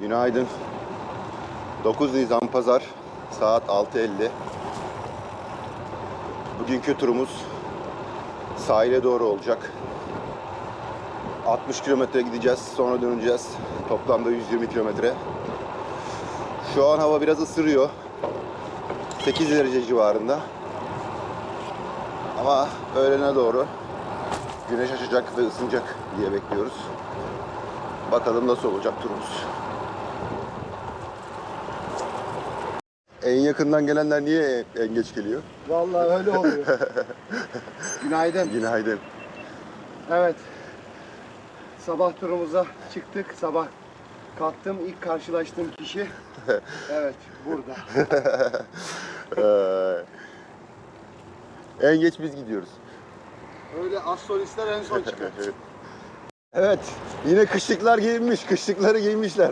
Günaydın. 9 Nisan Pazar saat 6.50. Bugünkü turumuz sahile doğru olacak. 60 kilometre gideceğiz, sonra döneceğiz. Toplamda 120 kilometre. Şu an hava biraz ısırıyor. 8 derece civarında. Ama öğlene doğru güneş açacak ve ısınacak diye bekliyoruz. Bakalım nasıl olacak turumuz. En yakından gelenler niye en geç geliyor? Vallahi öyle oluyor. Günaydın. Günaydın. Evet. Sabah turumuza çıktık. Sabah kalktım. İlk karşılaştığım kişi. Evet, burada. Ee, en geç biz gidiyoruz. Öyle astrolistler en son çıkar. evet, yine kışlıklar giyinmiş, kışlıkları giymişler.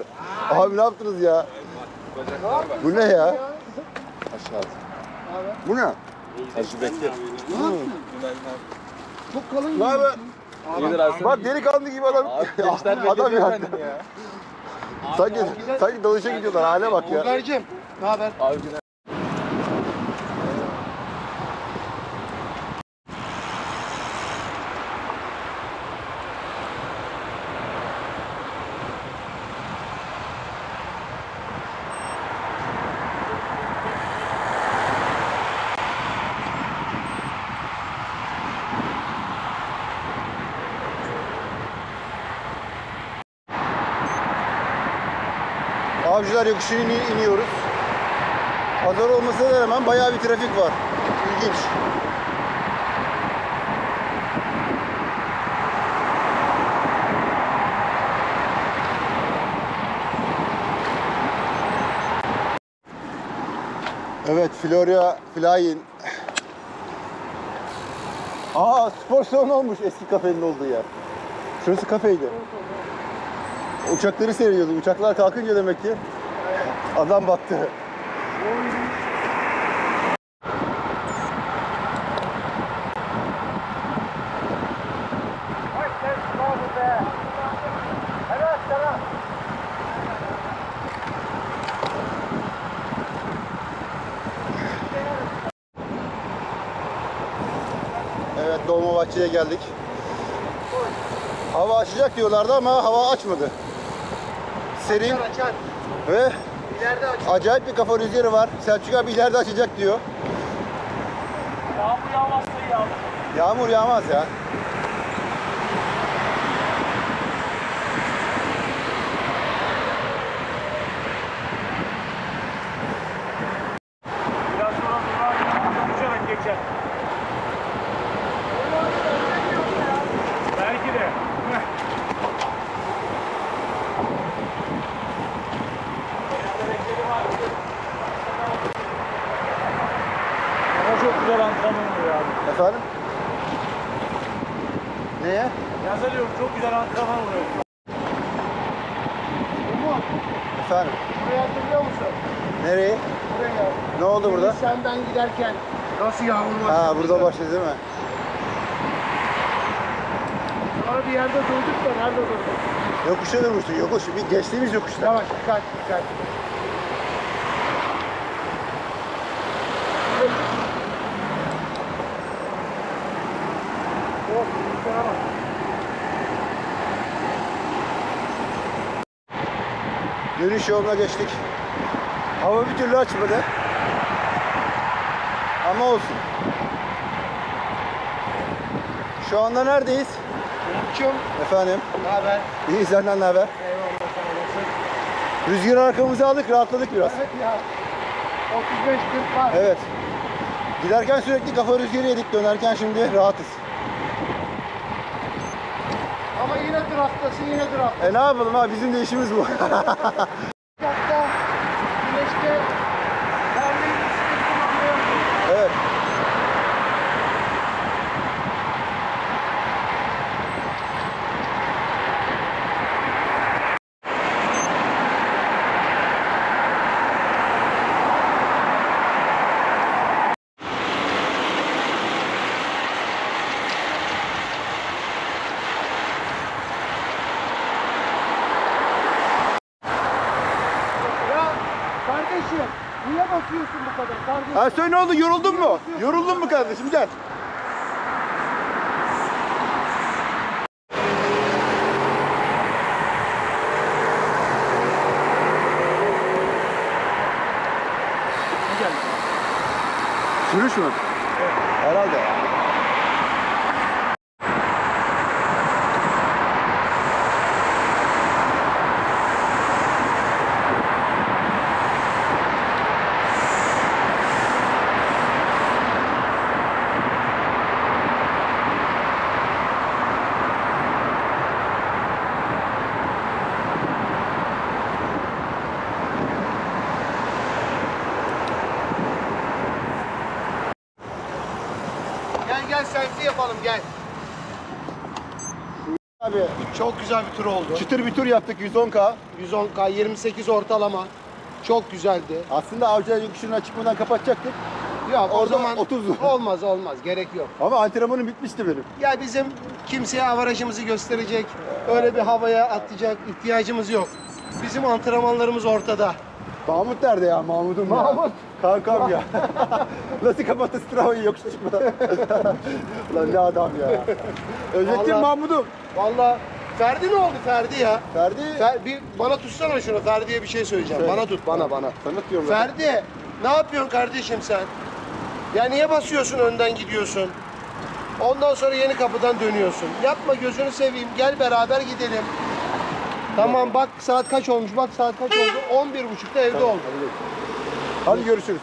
Abi ne yaptınız ya? Bu ne ya? Aşağı. Bu ne? Hacı Bekir. Çok kalın Ne haber? İyidir abi. Bak delikanlı gibi adam. Abi adam ediyor ya. Sanki, sanki dalışa gidiyorlar hale bak ya. Bulgar'cığım, ne haber? Abi Avcılar yokuşunu ini- iniyoruz. Pazar olmasına rağmen bayağı bir trafik var. İlginç. Evet, Florya Flying. Aa, spor salonu olmuş eski kafenin olduğu yer. Şurası kafeydi. Uçakları seyrediyordu. Uçaklar kalkınca demek ki adam battı. Evet Dolmabahçe'ye geldik. Hava açacak diyorlardı ama hava açmadı. Serin Açar. ve acayip bir kafa rüzgarı var. Selçuk abi ileride açacak diyor. Yağmur yağmazsa yağmur. Yağmur yağmaz ya. Biraz sonra durar, uçarak geçer. Belki de. Heh. Ama çok güzel antrenman oluyor abi. Efendim? Neye? Yazılıyorum çok güzel antrenman oluyor. Umut, Efendim? burayı hatırlıyor musun? Nereyi? Buraya. Ne oldu burada? Senden giderken nasıl yağmur var? Ha burada başladı değil mi? Sonra bir yerde durduk da nerede durduk? Yokuşta durmuştuk. Yokuş. Bir geçtiğimiz yokuşta. Yavaş dikkat dikkat. Dönüş yoluna geçtik. Hava bir türlü açmadı. Ama olsun. Şu anda neredeyiz? Umut'cum Efendim? ne haber? İyi senden ne haber? Eyvallah sağ olasın. Rüzgarı arkamıza aldık rahatladık biraz. Evet ya. 35-40 var. Evet. Giderken sürekli kafa rüzgarı yedik. Dönerken şimdi rahatız. Yine duraktasın yine duraktasın. E ne yapalım abi bizim de işimiz bu. niye basıyorsun bu kadar kardeşim? Ersoy ne oldu? Yoruldun mu? Yoruldun mu kardeşim? Gel. Sürüş mü? Herhalde. Gel gel selfie yapalım gel. Abi Çok güzel bir tur oldu. çıtır bir tur yaptık 110K. 110K 28 ortalama. Çok güzeldi. Aslında avcılar yokuşundan çıkmadan kapatacaktık. Ya o Orada zaman 30. olmaz olmaz gerek yok. Ama antrenmanım bitmişti benim. Ya bizim kimseye avarajımızı gösterecek, öyle bir havaya atacak ihtiyacımız yok. Bizim antrenmanlarımız ortada. Mahmut nerede ya Mahmut'um ya? Mahmut. Kankam ya. Nasıl kapattı Strava'yı yokuş çıkmadan? Lan ne adam ya. Özlettin Vallahi- Mahmut'um. Vallahi Ferdi ne oldu Ferdi ya? Ferdi. Fer, bir bana tutsana şunu Ferdi'ye bir şey söyleyeceğim. Söyle. Bana tut bana bana. Sana diyorum. Ferdi ne yapıyorsun kardeşim sen? Ya niye basıyorsun önden gidiyorsun? Ondan sonra yeni kapıdan dönüyorsun. Yapma gözünü seveyim. Gel beraber gidelim. Tamam bak saat kaç olmuş? Bak saat kaç oldu? 11.30'da evde oldum. Hadi görüşürüz.